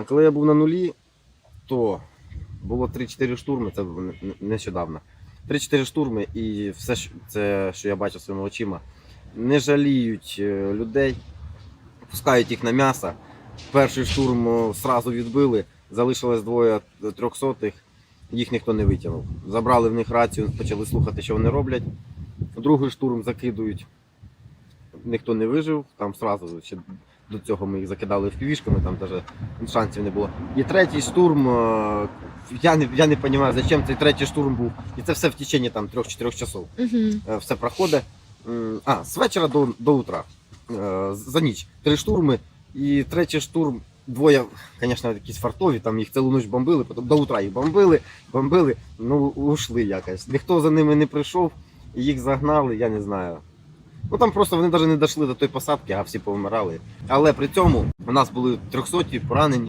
А коли я був на нулі, то було 3-4 штурми, це нещодавно. 3-4 штурми, і все це, що я бачив своїми очима, не жаліють е, людей, пускають їх на м'ясо. Перший штурм о, сразу відбили, залишилось двоє трьохсотих, їх ніхто не витягнув. Забрали в них рацію, почали слухати, що вони роблять. Другий штурм закидують. Ніхто не вижив, там сразу ще до цього ми їх закидали впівішками, там навіть шансів не було. І третій штурм, е, я не, я не розумію, зачем цей третій штурм був. І це все в течение там 3-4 часов. Угу. Все проходить. А, з вечора до, до утра. Е, За ніч. Три штурми. І третій штурм. Двоє, звісно, якісь фартові, там їх цілу ніч бомбили, потім до утра їх бомбили, бомбили, ну ушли якось. Ніхто за ними не прийшов, їх загнали, я не знаю. Ну там просто вони навіть не дійшли до тої посадки, а всі повмирали. Але при цьому у нас були 300 поранені.